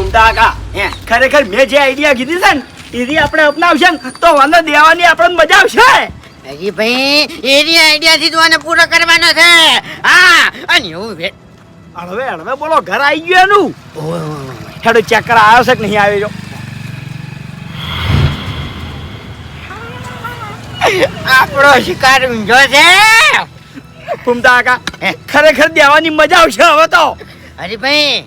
ઘૂમતા કાકા હે ખરેખર મેં જે આઈડિયા કીધી છે ને એથી આપણે અપનાવશે ને તો વાંધો દેવાની આપણને મજા આવશે. હજી ભાઈ એની આઈડિયા થી તું પૂરો કરવાનો છે. હા અને એવું ભે- હળવે હળવે બોલો ઘર આવી ગયો એનું. હેડો ચેક કરા આવ્યો છે કે નહીં આવ્યો? આપણો શિકાર ઊંઝો છે. ઘૂમતા કાકા ખરેખર દેવાની મજા આવશે હવે તો. હરીભાઈ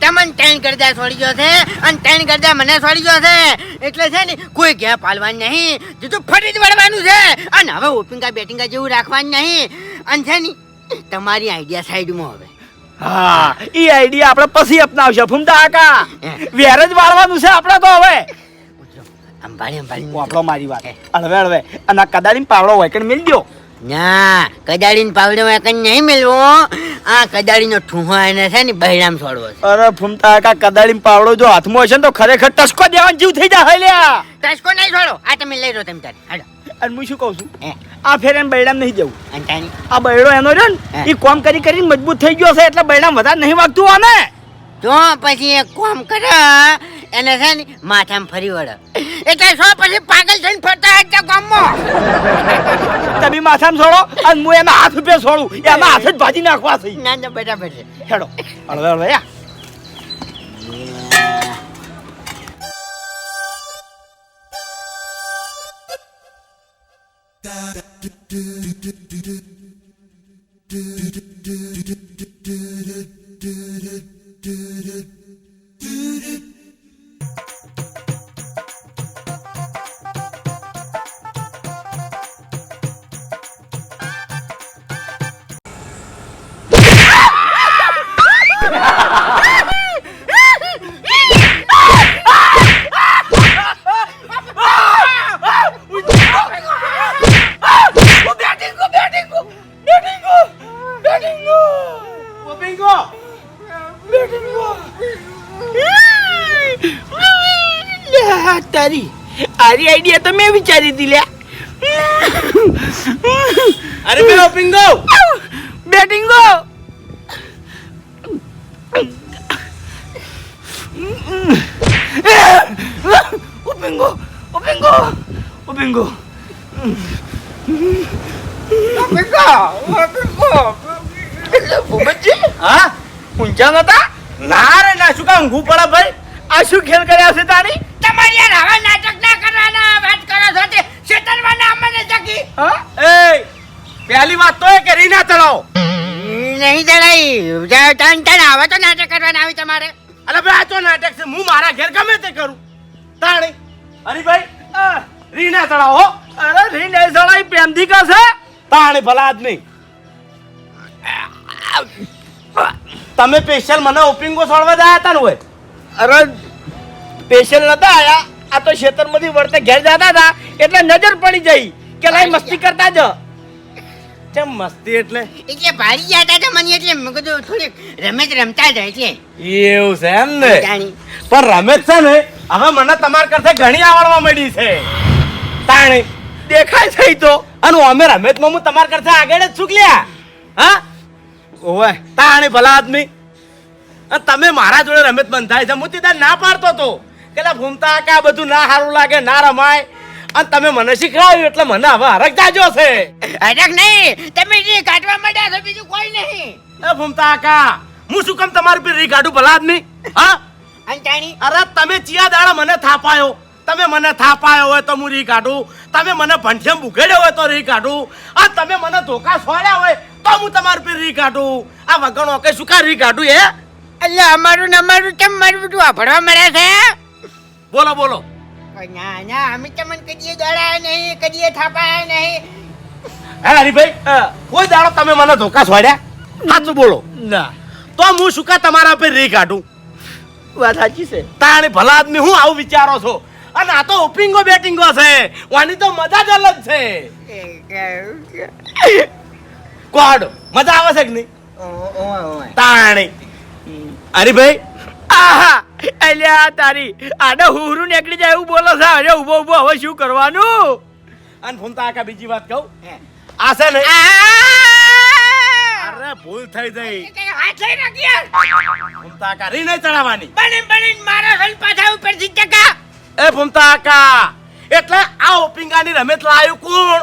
તમને ત્રણ ગરદા છોડી ગયો છે અને ત્રણ ગરદા મને છોડી ગયો છે. એટલે છે ને કોઈ ગેપ હાલવાનું નહીં. જુદું ફરી જ વળવાનું છે. અને હવે ઓપિંગા બેટિંગા જેવું રાખવાનું નહીં. અને છે ને તમારી આઈડિયા સાઈડમાં હવે. હા એ આઈડિયા આપણે પછી અપનાવશે. ફૂમતા કાકા હે. વેર જ વાળવાનું છે આપણે તો હવે. અંબાડી અંબાડી આપણો મારી વાત. હળવે હળવે અને કદાચ કદાળી પાવડો હોય કે મિલ દો ના કદાળીને પાવડો કઈ નહીં મેળવો આ કદાળીનો ઠૂંહો એને છે ને બહેરામ છોડવો અરે ફૂમતા કા કદાળી પાવડો જો હાથમાં હશે ને તો ખરેખર ટસકો દેવાનો જીવ થઈ જાય લ્યા ટસકો નહીં છોડો. આ તમે લઈ લો તમે તારે. હાલો. અને હું શું કહું છું? આ ફેર એમ બૈડામ નહીં જવું. અને તારી? આ બૈડો એનો રહ્યો ને એ કોમ કરી કરીને મજબૂત થઈ ગયો છે એટલે બૈડામ વધારે નહીં વાગતું આને. તો પછી એક કોમ કરે એને છે ને માથામાં ફરી વળે. એટલે શું પછી પાગલ થઈને ફરતા હતા ગામમાં. તમે માથામાં છોડો અને હું એના હાથ ઉપર છોડું એના હાથ જ ભાજી નાખવા છે ના ના બરાબર છે હેડો હળવે હળવે યા તારી આરી આઈડિયા તો મેં વિચારી હતી લ્યા અરે પેલો પિંગો બેટિંગો ઓ પિંગો ઓ પિંગો ઓ પિંગો હા ઊંચા નતા ના રે ના શું કામ ઊંઘું પડે ભાઈ આ શું ખેલ કર્યા છે તારી તમારી યાર હવે નાટક ના કરવાના વાત કરો છો તે? શેતરમાં ના મને જગી હ? એ પહેલી વાત તો એ કે રીના તળાવ નહીં જણાઈ તન તન આવે તો નાટક કરવાના આવી તમારે. અરે ભાઈ આ તો નાટક છે. હું મારા ઘેર ગમે તે કરું. તાણી. અરે ભાઈ રી ના તળાવ હો. અરે રીના નહીં તળાવ પ્રેમથી કસે તાણી ભલા આદમી તમે સ્પેશિયલ મને ઓપિંગો સોળવા જ આયા હતા ને હોય અરે સ્પેશિયલ નતા આયા. આ તો ખેતરમાંથી વળતે ઘેર જતા હતા એટલે નજર પડી જઈ કે લાઈ મસ્તી કરતા જ. ચમ મસ્તી એટલે? એટલે ભારી ગયા હતા મને એટલે મેં કીધું થોડીક રમત રમતા જાય છે. એવું છે એમ ને? પણ રમેશ છે ને હવે મને તમાર કરતા ઘણી આવડવા મળી છે. તાણે દેખાય છે તો. અને અમે રમેશમાં હું તમાર કરતા આગળ જ ચૂકલ્યા હા? ઓવે તાણે ભલા આદમી. તમે મારા જોડે રમેશ બંધાય છે હું તીધા ના પાડતો તો. કે લા ભૂમતા કે આ બધું ના સારું લાગે ના રમાય? અને તમે મને શીખવાડ્યું એટલે મને હવે હરખ જાજો છે. અટક નહીં તમે જે કાઢવા માંડ્યા છો બીજું કોઈ નહીં. એ ભૂમતા કા હું શું કામ તમારી પર રી કાઢું ભલા આદમી હા? અંતાણી. અરે તમે ચિયા દાડા મને થાપાયો. તમે મને થાપાયો હોય તો હું રી કાઢું તમે મને ભંઠેમ બુઘેડ્યો હોય તો રી કાઢું આ તમે મને ધોકા સોળ્યા હોય તો હું તમારી પર રી કાઢું આ વગણો કે શું કા રી કાઢું હે? એટલે અમારું ને અમારું કેમ મારું બધું આભળવા મળે છે? બોલો બોલો. ના ના અમે તમને કદીએ દોડાયા નહીં કદીએ થાપાયા નહીં. હે હરીભાઈ કોઈ દાડો તમે મને ધોકા છોડ્યા સાચું બોલો. ના. તો હું શું કા તમારા પર રી કાઢું? વાત સાચી છે. તાણે ભલા આદમી હું આવું વિચારો છો? અને આ તો ઓપિંગો બેટિંગો છે. વાની તો મજા જ અલગ છે. કોડ મજા આવે છે કે નહીં? તાણી. હરીભાઈ આહા. અલ્યા તારી આડે હુરું નીકળી જાય એવું બોલો છે. અરે ઊભો ઊભો હવે શું કરવાનું? અને ફોન તો આકા બીજી વાત કહું? આ છે ને અરે ભૂલ થઈ ગઈ. હાથ લઈ રાખ્યા ફૂમતા કાકા રી નહીં ચડાવવાની. બને બને મારા હલ પાછા ઉપરથી ટકા. એ ફૂમતા આકા એટલે આ ઓપિંગાની રમેત લાયું કોણ?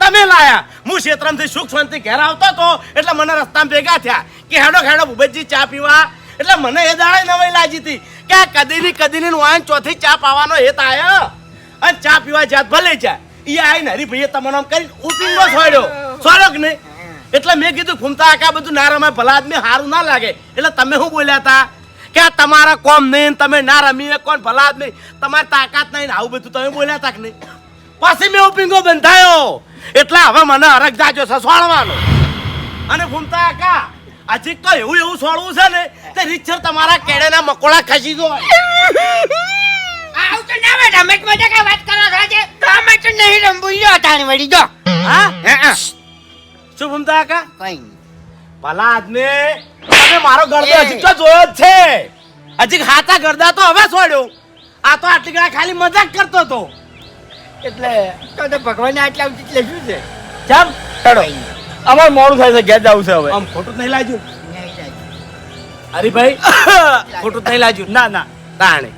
તમે લાયા. હું ક્ષેત્રમથી સુખ શાંતિ ઘેર આવતો હતો એટલે મને રસ્તામાં ભેગા થયા. કે હેડો હેડો ભૂપેશજી ચા પીવા. એટલે મને એ દાડે નવાઈ લાગી હતી કે આ કદીની કદીની વાન ચોથી ચા પાવાનો હેત આયો. અને ચા પીવા જાત ભલે જાય. ઈ આઈને હરીભાઈએ તમને આમ કરીને ઉપિંગો છોડ્યો. છોડ્યો કે નહીં? એટલે મેં કીધું, ફૂમતા આખા બધું ના રમાય, ભલા આદમી સારું ના લાગે. એટલે તમે શું બોલ્યા હતા? કે તમારા કોમ નહીં, તમે ના રમી કોણ ભલા આદમી? તમારી તાકાત નહીં આવું બધું તમે બોલ્યા હતા કે નહીં? પછી મેં ઉપીંગો બંધાયો. એટલે હવે મને હરખ જાજો છે, સોળવાનો. અને ફૂમતા કાકા હજી તો એવું એવું સોળવું છે ને તે રીતસર તમારા કેળાના મકોડા ખસી દો આવું તો ના મેડમ એક મજા કઈ વાત કરો છો આજે? તો નહીં રમવું લ્યો તાણી વળી દો હા. શું ફૂમતા કાકા? કઈ. ભલા આદમી તમે મારો ગરદો હજી તો જોયો જ છે. હજી હાથા ગરદા તો હવે છોડ્યો આ તો આટલી ગળા ખાલી મજાક કરતો હતો. એટલે તો ભગવાન આટલા એટલે શું છે. કેમ હેડો અમારે મોડું થાય છે ઘેર જવું છે હવે. આમ ખોટું નહીં લાગ્યું. હરીભાઈ ખોટું નહીં લાગ્યું? ના ના. તાણે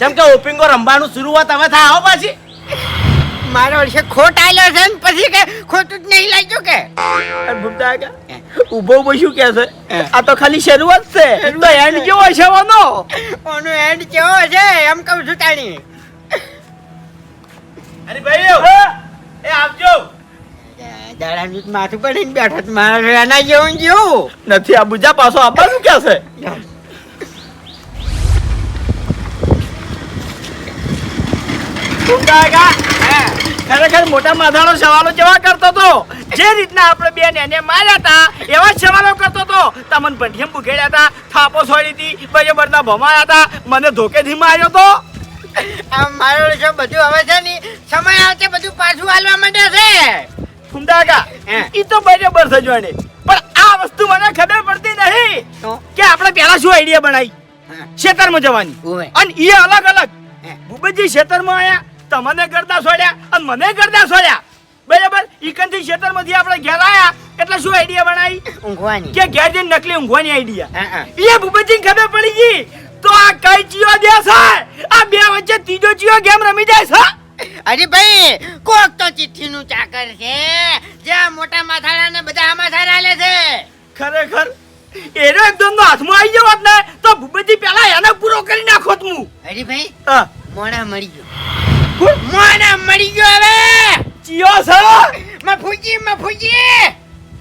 જેમ કે ઓપિંગો રમવાનું શરૂઆત હવે થાય આવો પાછી. મારો વર્ષે ખોટ આલ્યો છે ને પછી કે ખોટું જ નહીં લાગ્યું કે? ભૂમતા કે ઊભો ઊભો શું કે છે? આ તો ખાલી શરૂઆત છે. તો એન્ડ કેવો છે ઓનો ઓનો એન્ડ કેવો છે એમ કહું છું તાણી. હરીભાઈ એ આવજો માથું પડીને બેઠો તો મારા એના જેવું ને જેવું. નથી આ બુજા પાછો આપવાનું કે છે? ખરેખર મોટા માથાનો સવાલો જેવા કરતો તો જે રીતના આપણે બેન એને માર્યા હતા એવા સવાલો કરતો તો તમને ભંઠિયમ બુખેડ્યા હતા થાપો છોડી હતી બરાબરના ભમાયા હતા મને ધોકેથી માર્યો તો. આ મારો બધું હવે છે ને સમય આવશે બધું પાછું હાલવા માંડે છે. ફુંદાગા હે. ઈ તો બરાબર છે પણ આ વસ્તુ મને ખબર પડતી નહીં કે આપણે પહેલા શું આઈડિયા બનાવી? ક્ષેત્રમાં જવાની. અને એ અલગ અલગ. ભૂપતજી ક્ષેત્રમાં આયા તમને કરતા સોડ્યા અને મને કરતા સોડ્યા. બરાબર? ઈકનથી ક્ષેત્રમાંથી આપણે ઘેર આયા એટલે શું આઈડિયા બનાવી? ઊંઘવાની. કે ઘેર જઈને નકલી ઊંઘવાની આઈડિયા. એ ભૂપતજી ખબર પડી ગઈ? તો આ કઈ ચિયો દે છે આ બે વચ્ચે ત્રીજો ચિયો ગેમ રમી જાય છે? અરે ભાઈ કોક તો ચિઠ્ઠીનું ચાકર છે. જ્યાં મોટા માથાડાને બધા સારા લે છે. ખરેખર? એનો એકદમ નો હાથમાં આવી ગયો ને તો ભૂપતજી પેલા એને પૂરો કરી નાખો હું અરે ભાઈ હા. મોણા મળી ગયો. મોણા મળી ગયો હવે. ચિયો છે? મફુજી મફુજી.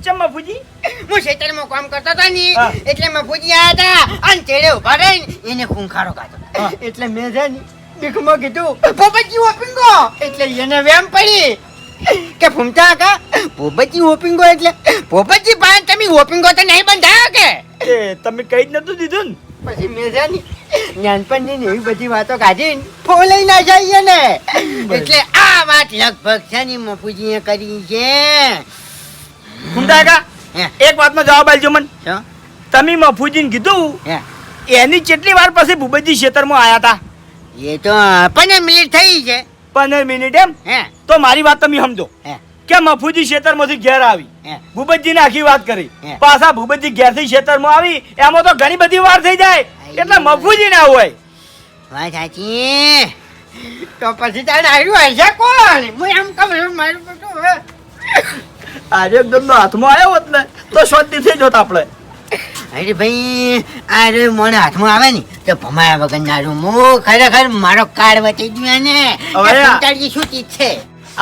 ચમ બાપુજી હું ખેતરમાં કામ કરતો હતો ને. એટલે મફુજી આયા હતા અને ચેડે ઊભા રહીને એને ખૂંખારો કાઢો એટલે મેં છે ને બીકમાં કીધું પોપટજી ઓપિંગો એટલે એને વેમ પડી કે ફૂમતા કા પોપટજી ઓપિંગો એટલે પોપટજી પાસે તમે ઓપિંગો તો નહીં બંધાયો કે? એ તમે કઈ જ નતું દીધું ને? પછી મેં છે ને નાનપણની એવી બધી વાતો કાઢીને ફોલાઈ ના જઈએ ને એટલે આ વાત લગભગ છે ને મફુજીએ કરી છે. ફૂમતા કા એક વાતનો જવાબ આપજો મન? તમે મફુજીને કીધું. એની કેટલી વાર પછી ભૂપતજી ખેતરમાં આવ્યા હતા એ તો પંદર મિનિટ થઈ છે. પંદર મિનિટ એમ? હે. તો મારી વાત તમે સમજો. હે. કે મફુજી ખેતરમાંથી ઘેર આવી. ભૂપતજી ને આખી વાત કરી. પાછા ભૂપતજી ઘેરથી ખેતરમાં આવી. એમાં તો ઘણી બધી વાર થઈ જાય. એટલે મફુજી ના હોય. વાત સાચી. તો પછી તારે આવ્યું હશે કોણ? હું એમ કહું છું મારું બધું આજે એકદમ હાથમાં આવ્યો હોત ને તો શાંતિ થઈ જોત આપણે. અરે ભાઈ આ રે મને હાથમાં આવે ને તો ભમાયા વગર ના રૂમ ખરેખર મારો કાર્ડ વચી ગયો ને. હવે શું ચીજ છે?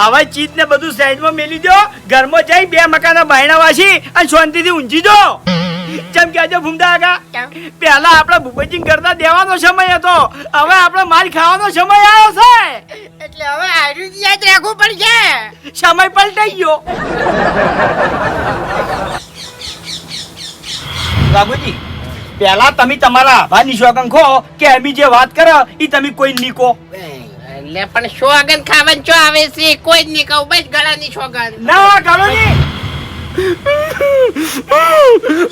આવા ચીજ ને બધું સાઈડમાં મેલી દો ઘરમાં જઈ બે મકાના બાયણા વાસી અને શાંતિથી ઊંઘી જો. જેમ કે આજે ભૂમતા આગા. પહેલા આપણે ભૂપતજી કરતા દેવાનો સમય હતો. હવે આપણે માલ ખાવાનો સમય આવ્યો છે. એટલે હવે આર્યું યાદ રાખવું પડશે. સમય પલટાઈ ગયો. બાબુજી પહેલા તમે તમારા આભાની શોખન ખો કે એમી જે વાત કરો એ તમે કોઈ નહીં કહો. એટલે પણ શોગન ખાવાનું ચો આવે છે કોઈ જ નહીં કહું બસ ગળાની શોગન ના ગળો ની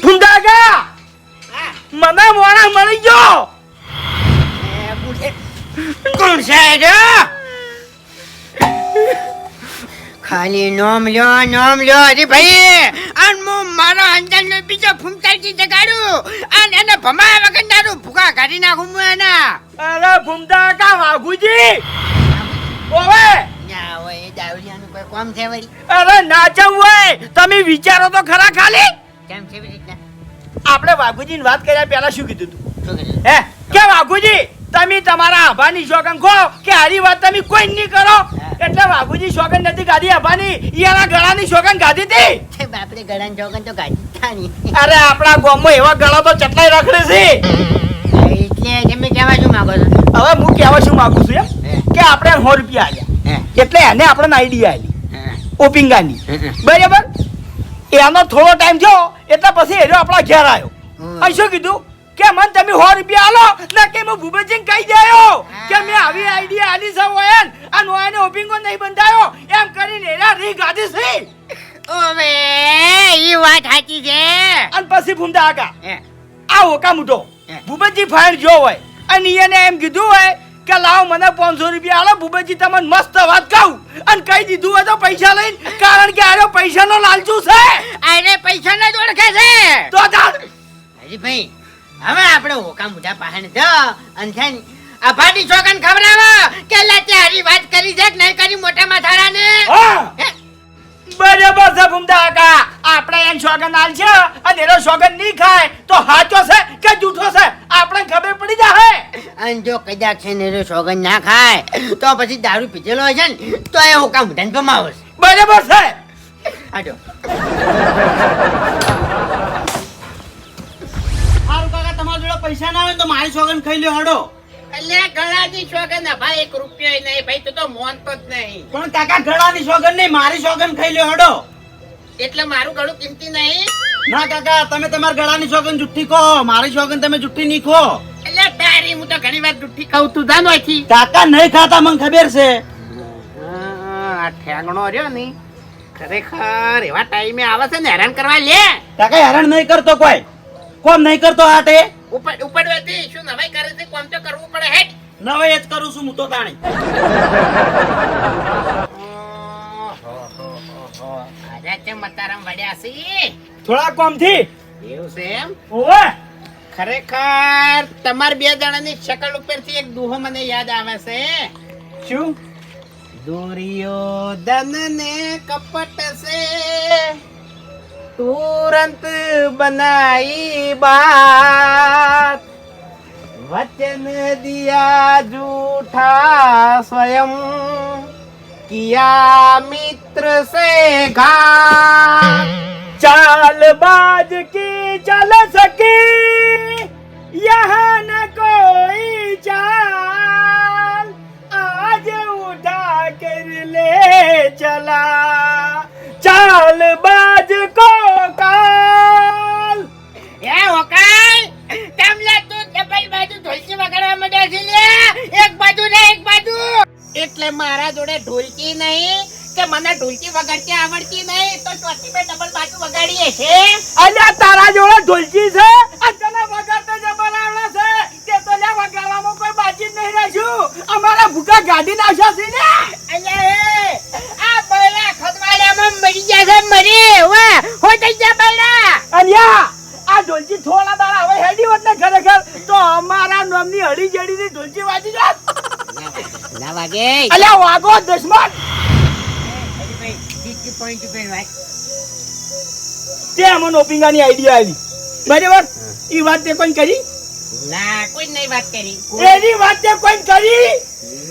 ભૂંડાગા મને મોણા મળી ગયો. કોણ છે જો? ખાલી નોમ લ્યો નોમ લ્યો અરે ભાઈ અને હું મારો અંદરનો બીજો ફૂમતાજી જગાડું. અને એને ભમા વગર ભૂકા કાઢી નાખું હું એના. અરે ભૂમતા કા વાઘુજી? ઓવે! ના હોય દાવડિયાનું કોઈ કોમ છે વળી? અરે નાચવું હોય. તમે વિચારો તો ખરા ખાલી. કેમ છે રીતના? આપણે વાઘુજીની વાત કર્યા પહેલા શું કીધું તું? હે કે વાઘુજી તમે તમારા આભાની જોગમ ખો કે હારી વાત તમે કોઈ નહીં કરો? એટલે વાઘુજી શોગન નથી ગાડી આપવાની ઈયાના ગળાની શોગન ગાધી હતી છે બાપરે ગળાન જોગન તો ગાડી નહીં અરે આપણા ગામમાં એવા ગળા તો ચટલાઈ રખડે છે. એટલે તમે કહેવા શું માંગો છો? હવે હું કહેવા શું માંગુ છું એમ? કે આપણે સો રૂપિયા આવ્યા એટલે એને આપણને આઈડિયા આવી ઓપિંગાની. બરાબર? એનો થોડો ટાઈમ થયો એટલે પછી એનો આપણા ઘેર આવ્યો અહીં શું કીધું? કે મને તમે સો રૂપિયા આલો ના કે હું ભૂપતજી કહી દેયો કે મેં આવી આઈડિયા આલી છે ઓયન અને ઓયને ઓપિંગો નહીં બંધાયો. એમ કરીને એના રી ગાધી છે. ઓવે ઈ વાત સાચી છે. અને પછી ભૂમતા આગા. આ ઓકા મૂઠો ભૂપેજી ફાઈન જો હોય. અને એને એમ કીધું હોય કે લાવો મને પાંચસો રૂપિયા આલો ભૂપેજી તમને મસ્ત વાત કહું. અને કહી દીધું હોય તો પૈસા લઈને કારણ કે આનો પૈસાનો લાલચુ છે. આને પૈસા ન જ ઓળખે છે. તો હજી ભાઈ હવે આપણે હોકા મુઢા પાહણ જ અને છે ને આ ભાટી છોકન ખબરાવો કે લાતે હારી વાત કરી છે કે નહીં કરી મોટા માથાડા ને બરાબર છે ભૂમતા કાકા. આપણે એન સોગન આલ છે અને એનો સોગન નહીં ખાય તો હાચો છે કે જૂઠો છે? આપણે ખબર પડી જાય અને જો કદાચ છે ને સોગન ના ખાય તો પછી દારૂ પીધેલો હશે ને તો એ હોકા મોઢાને ને છે. બરાબર છે. આજો જોડે પૈસા ના આવે તો મારી સોગન ખાઈ લ્યો હડો. અલ્યા ગળાની શોગન ભાઈ એક રૂપિયો નહીં ભાઈ તું તો મોનતો જ નહીં. પણ કાકા ગળાની સોગન નહીં મારી સોગન ખાઈ લ્યો હડો. એટલે મારું ગળું કિંમતી નહીં? ના કાકા તમે તમારા ગળાની સોગન જુઠ્ઠી કહો મારી સોગન તમે જુઠ્ઠી નહીં કહો એટલે તારી હું તો ઘણી વાર જુઠ્ઠી ખાઉં તું જાનો અહીંથી. કાકા નહીં ખાતા મને ખબર છે. આ ઠેંગણો રહ્યો નહીં. ખરેખર એવા ટાઈમે આવે છે ને હેરાન કરવા લે. કાકા હેરાન નહીં કરતો કોઈ. કોમ નહીં કરતો હાટે ઉપર ઉપડવાથી શું નવાઈ કરે છે? કોમ તો કરવું પડે હેટ નવે જ કરું છું હું તો તાણી. આજે તે મતારામ વડ્યા છે થોડા કોમથી એવું છે એમ? ઓવે! ખરેખર તમાર બે જણાની શકલ ઉપરથી એક દુહો મને યાદ આવે છે. શું? દુર્યોધન ને કપટ સે તુરંત બનાઈ બાત. વચન દિયા જૂઠા સ્વયં. કિયા મિત્ર સે ઘાત. ચાલ બાજ કી ચલ સકી. યહ ન કોઈ ઢોલકી થોડા દાડા હવે હેડી હોત ને ખરેખર તો અમારા નામની હળી જેડીની ઢોલકી વાજી જાત. ના વાગે. અલ્યા વાગો દુશ્મન તે અમને ઓપિંગાની આઈડિયા આવી. બરાબર? ઈ વાત તે કોઈ કરી? ના કોઈ નહીં વાત કરી. એની વાત તે કોઈ કરી?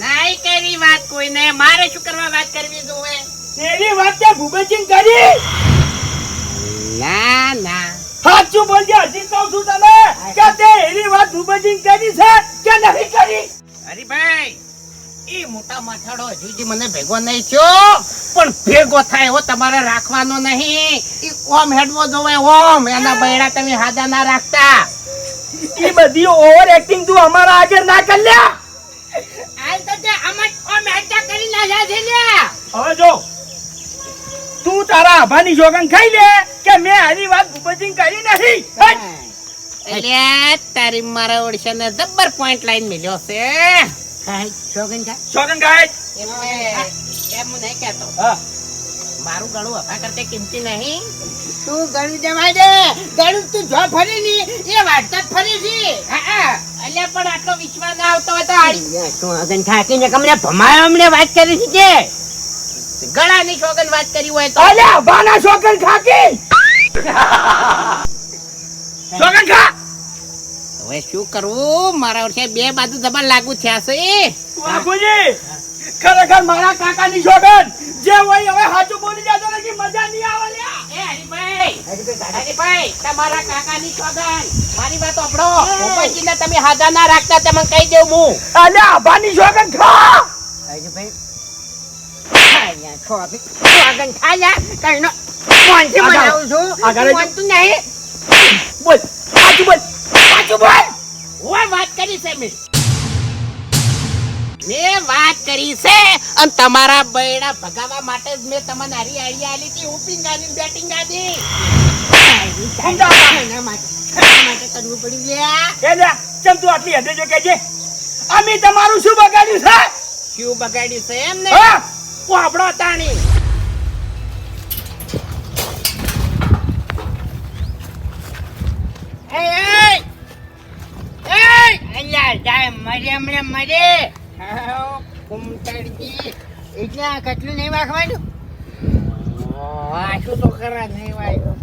નહીં કરી વાત કોઈને? મારે શું કરવા વાત કરવી જોવે? એની વાત તે કરી? ના ના. સાચું બોલજે હજી કહું છું તને. કે તે એની વાત ભૂપેશજી કરી છે કે નહીં કરી? હરીભાઈ એ મોટા માથાડો હજુ જી મને ભેગો નહીં થયો. પણ ભેગો થાય એવો તમારે રાખવાનો નહીં. એ ઓમ હેડવો જોવે ઓમ. એના બૈડા તમે હાજા ના રાખતા. એ બધી ઓવર એક્ટિંગ તું અમારા આગળ ના કર લે. હાલ તો તે આમાં ઓમ હેડતા કરી નાખ્યા છે લે હવે જો તું તારા આભાની જોગન ખાઈ લે કે મેં આની વાત ભૂપેશજી કરી નથી એટલે તારી મારા ઓડિશાને જબ્બર પોઈન્ટ લાઈન મિલ્યો છે. જોગન શોગન જોગન ખાય એમ એમ નહીં કહેતો. મારું ગળું હવા કરતે કિંમતી નહીં. તું ગળું જવા દે. ગળું તું જો ફરી ની એ વાટતા જ ફરી છી. અલ્યા પણ આટલો વિશ્વાસ ના આવતો હતો તો આગળ થાકીને કમને ભમાયો અમને વાત કરી છે કે ગળાની શોગન વાત કરી હોય તો. અલ્યા બાના શોગન ખાકી શોગન ખા! હવે શું કરવું? મારા વર્ષે બે બાજુ દબાણ લાગુ થયા છે. બાપુજી ખરેખર મારા કાકાની શોગન જે હોય હવે સાચું બોલી જાતો નથી મજા નહીં આવે લ્યા. એ હરીભાઈ હરીભાઈ તમારા કાકાની સોગંદ મારી વાત સાંભળો. ભૂપતજીને તમે હાજર ના રાખતા તમે કહી દઉં હું. અલ્યા આભાની શોગન ખા! અરે ભાઈ અહીંયા છો આપી તું આગળ થા જા કઈ નો કોણથી આગળ. મનાવું છું. આગળ નહીં. બોલ સાચું બોલ સાચું બોલ. હું વાત કરી છે મેં મેં વાત કરી છે અને તમારા બૈડા ભગાવા માટે જ મેં તમને હરી આડી આલી હતી ઉપિંગાની બેટિંગ આદી. માટે કરવું પડ્યું ચમ તું આટલી હદે જો કેજે અમે તમારું શું બગાડ્યું છે? શું બગાડ્યું છે એમ ને? હા તાણી કટલું નહીં વાગવાનું? આ શું તો ખરા નહીં વાગ્યો.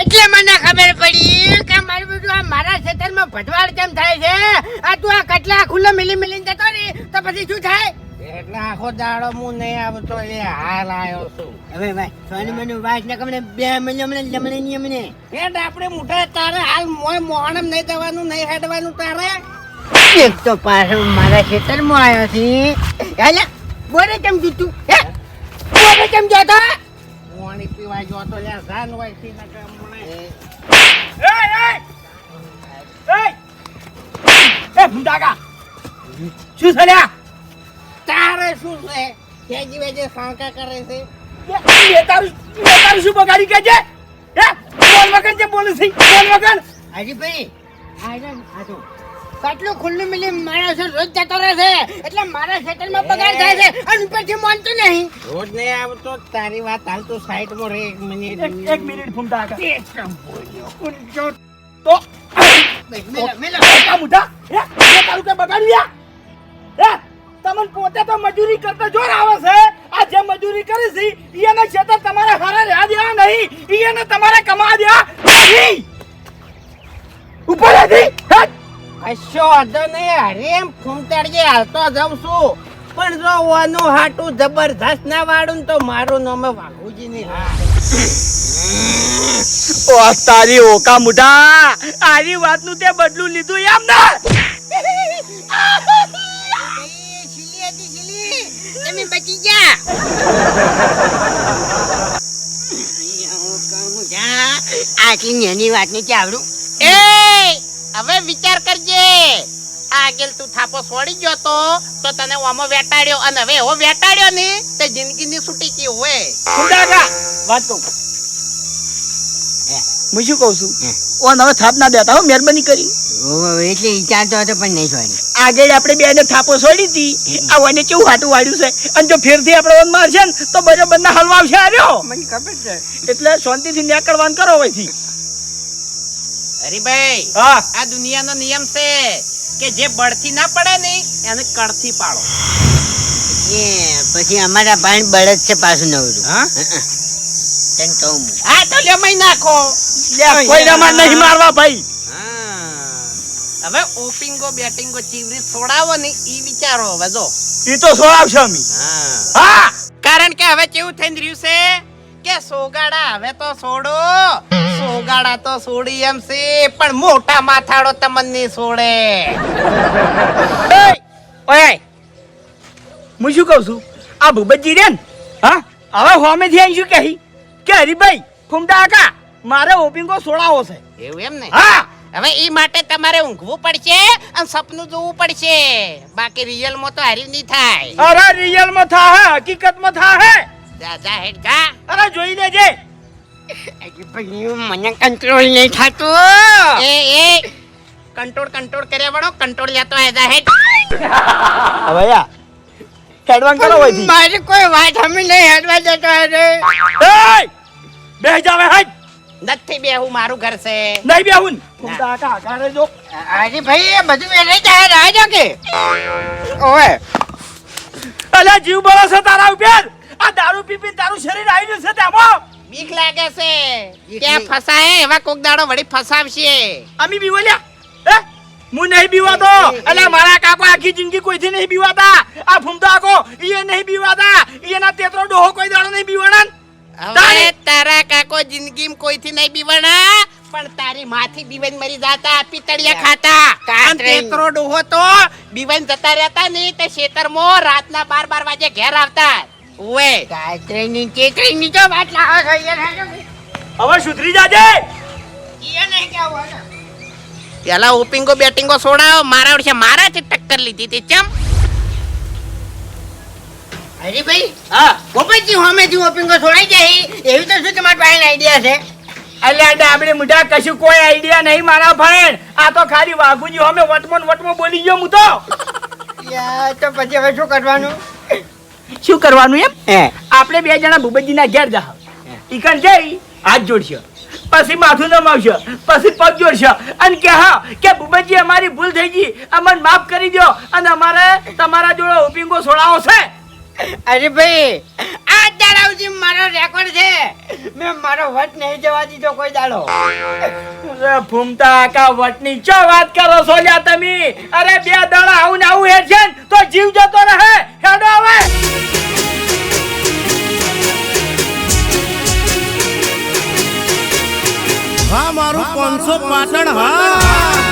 એટલે મને ખબર પડી કે મારું બધું આ મારા ખેતરમાં ભટવાડ કેમ થાય છે? આ તું આ કટલા ખુલ્લો મિલી મિલીને જતો રહી, તો પછી શું થાય? એટલે આખો દાડો હું નહીં આવતો એ હાલ આવ્યો છું. હવે ભાઈ સોની મને વાત ને કમને બે મહિને જમણે અમને. હેડ આપણે મોટા તારે હાલ મોય મોહણમ નહીં જવાનું નહીં હેડવાનું તારે? એક તો પાછો મારા ખેતરમાં આવ્યો છે. હાલે બોરે કેમ જૂતું હે? બોરે કેમ જતો? પાણી પીવા જો તો લ્યા જાન હોયથી નકર હમણાં. એ. એ એ એ. ભૂંડાકા શું લ્યા તારે શું છે કેજી વેજે સાંકા કરે છે એ તારું એ તારું શું બગાડી કે છે હે બોલ વગર જે બોલે છે બોલ વગર હરીભાઈ આજે આજો કેટલું ખુલ્લું મિલી માણસો રોજ જતો રહે છે એટલે મારા ખેતરમાં પગાર થાય છે અને ઉપરથી માનતું નહીં રોજ નહીં આવતો તારી વાત હાલ તો સાઈડમાં રે એક મિનિટ એક મિનિટ મિનિટ ભૂંડાકા એક કામ બોલ્યો તો મેલા મેલા આ મુઢા હે એ તારું કે બગાડ્યું હે તમને પોતે તો મજૂરી કરતા જોર આવે છે. આ જે મજૂરી કરી છે એને ખેતર તમારે હારે રહ્યા દેવા નહીં. એને તમારે કમા દેવા નહીં. ઉપર હતી કશો વાંધો નહીં હરેમ ફૂમતાડજે હાલતો જાઉં છું. પણ જો વાનું હાટું જબરજસ્ત ના વાળું તો મારું નામ વાઘુજી ની ઓ તારી ઓકા મુઢા આરી વાતનું તે બદલું લીધું એમ ને? બચી જા. આટલી નાની વાત ને ચાવડું એ હવે વિચાર કરજે આગળ તું થાપો છોડી ગયો તો તો તને ઓમો વેટાડ્યો અને હવે એવો વેટાડ્યો ને તે જિંદગીની છૂટી કી હોય મુઢાકા વાત કહું. હું. શું કહું છું? ઓ હવે થાપ ના દેતા હો મહેરબાની કરી. એટલે વિચારતો હતો પણ નહીં છોડી. આગળ આપણે બે ને થાપો છોડી હતી આ વાને કેવું હાટું વાળ્યું છે? અને જો ફેરથી આપણે વન મારશે ને તો બરોબર ના હલવા આવશે આર્યો મને ખબર છે. એટલે શાંતિથી ન્યાકળવાન કરો હોયથી હરીભાઈ હા. આ દુનિયાનો નિયમ છે કે જે બળથી ના પડે ને એને કળથી પાડો. એ પછી અમારા ભાઈ બળદ છે પાછું નવરું. હા? તને કહું હા. તો લેમાઈ નાખો. લે, કોઈ માં નહીં મારવા ભાઈ. હવે ઓપિંગો બેટિંગો ચીવરી છોડાવો ને ઈ વિચારો હવે જો. ઈ તો છોડાવશે અમે. હા. કારણ કે હવે કેવું થઈ રહ્યું છે કે સોગાડા હવે તો છોડો. સોગાડા તો છોડી એમ છે પણ મોટા માથાડો તમને છોડે. ઓય! હું શું કહું છું? આ ભૂપતજી રે ને? હા? હવે હોમેથી આવી શું કહી કે હરીભાઈ ફૂમડા કાકા મારે ઓપિંગો છોડાવો છે. એવું એમ ને? હા! હવે એ માટે તમારે ઊંઘવું પડશે અને સપનું જોવું પડશે. બાકી રિયલમાં તો હારી નહીં થાય. અરે રિયલમાં થા હે હકીકતમાં થા હે. જા જા હેડ જા. અરે જોઈ લેજે. મને કંટ્રોલ નહીં થતું. એ એ કંટ્રોલ કંટ્રોલ કર્યા વળો કંટ્રોલ લેતો હે જા હેડ. હવે યા હેડવાન કરો હોયથી મારી કોઈ વાત હમી નહીં હેડવા જતો હે એય! બેહી જાવે હાટ નથી બેહું મારું ઘર છે. નહીં બેહું ફૂમતા કાકા આગળ રહેજો અરે ભાઈ એ બધું એ જાય રાજો કે ઓય અલ્યા જીવ બળો છે તારા ઉપર? આ દારૂ પીપી તારું શરીર આવી ગયું છે તેમાં. બીક લાગે છે. ત્યાં ફસાય એવા કોક દાડો વળી ફસાવશે. અમે બીવલ્યા હે? હું નહીં બીવાતો. એટલે મારા કાકો આખી જિંદગી કોઈથી નહીં બીવાતા. આ ફૂમતા આકો ઈ નહીં બીવાતા. ઈના તેતરો ડોહો કોઈ દાડો નહીં હવે તારા કાકો જિંદગીમાં કોઈથી નહીં બીવણા પણ તારી માથી બીવન મરી જાતા પિતળિયા ખાતા. કાતરી. તેતરો ડોહો તો બીવન જતા રહેતા ને તે ખેતરમાં રાતના બાર બાર વાગે ઘેર આવતા. ઓએ ગાયત્રીની ચેતરીની તો વાત લાવો છો હવે સુધરી જાજે. એ નહીં કહેવું પેલા ઓપિંગો બેટિંગો છોડાવો મારા વર્ષે મારાથી ટક્કર લીધી હતી ચમ. અરે ભાઈ હા. ગોપાલજી હોમેથી ઓપિંગો છોડાઈ જાય એવી તો શું તમારી પાસે આઈડિયા છે? અલ્યા ડાબડી મુઢા કશું કોઈ આઈડિયા નહીં મારા ભાઈ. આ તો ખાલી વાઘુજી અમે વટમો ને વટમો બોલી ગયો હું તો. તો પછી હવે શું કરવાનું? શું કરવાનું એમ? આપણે બે જણા ભૂપતજીના ઘેર જા. ઈકણ જઈ હાથ જોડશે. પછી માથું નમાવશે. પછી પગ જોડશે. અને કે હા કે ભૂપતજી અમારી ભૂલ થઈ ગઈ. અમને માફ કરી દો અને અમારે તમારા જોડે ઉપિંગો છોડાવો છે. અરે ભાઈ આ દાડા સુધી મારો રેકોર્ડ છે. મેં મારો વટ નહીં જવા દીધો કોઈ દાડો. અરે ફૂમતા આકા વટની ચો વાત કરો છો લ્યા તમે? અરે બે દાડા આવું ને આવું હેડ છે તો જીવ જતો રહે. હેડો હવે. હા મારું પાંચસો પાટણ હા.